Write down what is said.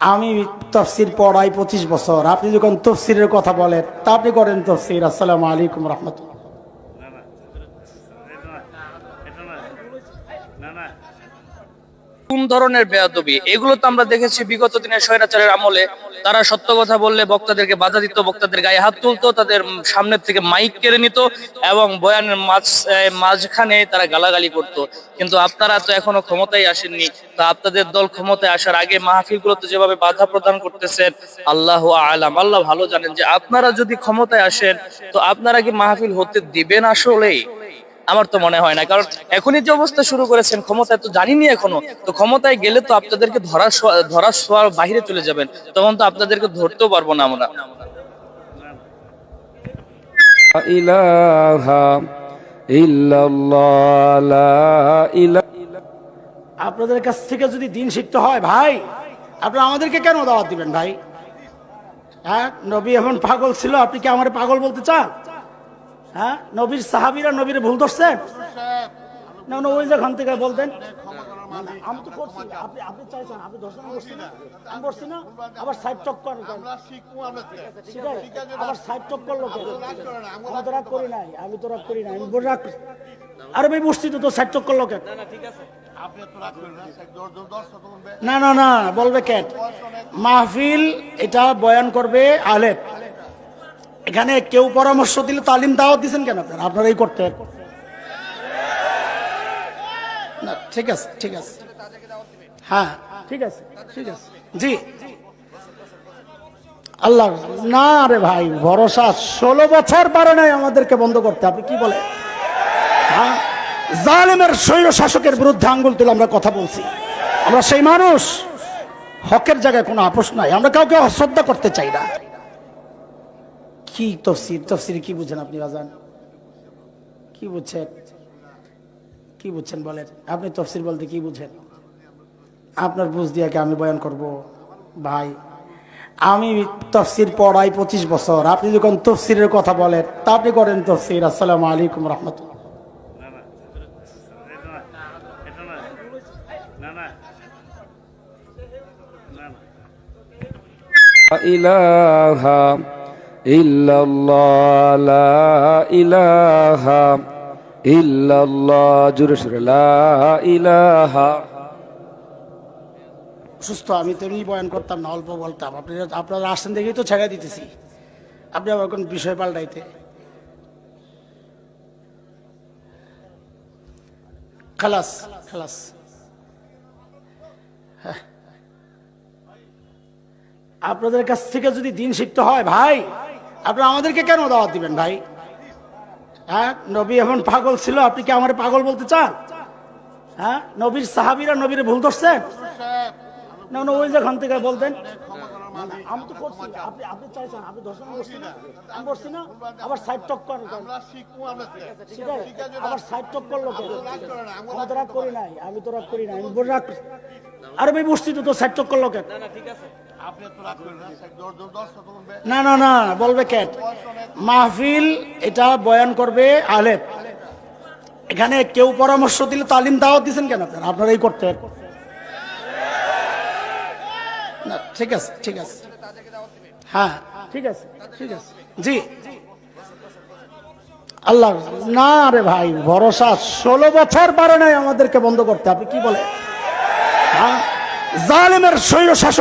আমি তফসির পড়াই পঁচিশ বছর। আপনি যখন তফসিরের কথা বলেন, তা আপনি করেন তফসির। আসসালামু আলাইকুম রহমতুল্লাহ। কোন ধরনের বেয়াদবি? এগুলো তো আমরা দেখেছি বিগত দিনের স্বৈরাচারের আমলে। তারা সত্য কথা বললে বক্তাদেরকে বাধা দিত, বক্তাদের গায়ে হাত তুলতো, তাদের সামনের থেকে মাইক কেড়ে নিত এবং বয়ানের মাঝ মাঝখানে তারা গালাগালি করত। কিন্তু আপনারা তো এখনও ক্ষমতায় আসেননি। তা আপনাদের দল ক্ষমতায় আসার আগে মাহফিলগুলোতে যেভাবে বাধা প্রদান করতেছেন, আল্লাহ আলাম। আল্লাহ ভালো জানেন যে আপনারা যদি ক্ষমতায় আসেন, তো আপনারা কি মাহফিল হতে দিবেন আসলেই? আমার তো মনে হয় না। কারণ এখনই যে অবস্থা শুরু করেছেন ক্ষমতায় তো জানিনি এখনও। তো ক্ষমতায় গেলে তো আপনাদেরকে ধরা ধরা শোয়ার বাহিরে চলে যাবেন। তখন তো আপনাদেরকে ধরতেও পারব না আমরা। আপনাদের কাছ থেকে যদি দিন শিখতে হয় ভাই আপনারা আমাদেরকে কেন দাওয়াত দিবেন ভাই? হ্যাঁ নবী এমন পাগল ছিল আপনি কি আমার পাগল বলতে চান? হ্যাঁ? নবীর সাহাবিরা নবীর ভুল ধরছেন? না না ওই যেখান থেকে বলতেন। না, না, আমি তো করছি। আপনি আপনি চাইছেন আপনি ধর্ষণ করছি না। আমি করছি না আবার সাইড টক করেন আবার সাইড টক করল আমি তো রাগ করি নাই আমি তো রাগ করি নাই আমি বলে রাগ আরে ভাই বসছি তো সাইড টক করল কেন? না না না বলবে ক্যাট মাহফিল এটা বয়ান করবে আলেপ এখানে কেউ পরামর্শ দিলে তালিম দাওয়াত দিচ্ছেন কেন আপনারা? আপনারাই করতে না, ঠিক আছে ঠিক আছে। হ্যাঁ ঠিক আছে ঠিক আছে। জি। আল্লাহ, না রে ভাই, ভরসা ষোলো বছর পারে নাই আমাদেরকে বন্ধ করতে। আপনি কি বলে হ্যাঁ? জালেমের স্বৈর শাসকের বিরুদ্ধে আঙ্গুল তুলে আমরা কথা বলছি। আমরা সেই মানুষ। হকের জায়গায় কোনো আপোষ নাই। আমরা কাউকে অশ্রদ্ধা করতে চাই না। কি তফসির? তফসির কি বুঝেন আপনি, বাজান? কি বুঝছেন? কি বুঝছেন বলেন? আপনি তফসির বলতে কি বুঝেন? আপনার বুঝ দিয়ে আমি বয়ান করব, ভাই। আমি তফসির পড়াই পঁচিশ বছর। আপনি যখন তফসিরের কথা বলেন, তা আপনি করেন তফসির। আসসালাম আলাইকুম রহমতুল্লাহ। ইলাহা লা ইলাহা সুরে, লা ইলাহা। সুস্থ আমি তো বয়ন বয়ান করতাম না, অল্প বলতাম। আপনারা আপনারা আসছেন দেখেই তো ছেড়ে দিতেছি। আপনি আবার কোন বিষয় পাল্টাইতে। খালাস খালাস। হ্যাঁ। আপনাদের কাছ থেকে যদি দিন শিখতে হয়, ভাই। আপনারা আমাদেরকে কেন দাওয়াত দিবেন ভাই? হ্যাঁ নবী এমন পাগল ছিল আপনি কি আমার পাগল বলতে চান? হ্যাঁ নবীর সাহাবিরা নবীর ভুল ধরছেন না না ওই যেখান থেকে বলতেন। আমি তো করছি আপনি আপনি চাইছেন আপনি ধর্ষণ করছি আমি করছি না আবার সাইড টক করেন আবার সাইড টক করল আমি তো রাগ করি নাই আমি তো রাগ করি নাই আমি রাগ আরে ভাই বসছি তো তো সাইড টক করল কেন? না। না না বলবে ক্যাট মাহফিল এটা বয়ান করবে আলেপ এখানে কেউ পরামর্শ দিলে তালিম দাওয়াত দিচ্ছেন কেন আপনারা? আপনারাই করতে না ঠিক আছে ঠিক আছে। হ্যাঁ ঠিক আছে ঠিক আছে। জি। আল্লাহ না রে ভাই ভরসা ষোলো বছর পারে নাই আমাদেরকে বন্ধ করতে। আপনি কি বলে হ্যাঁ? জালেমের স্বৈর শাসক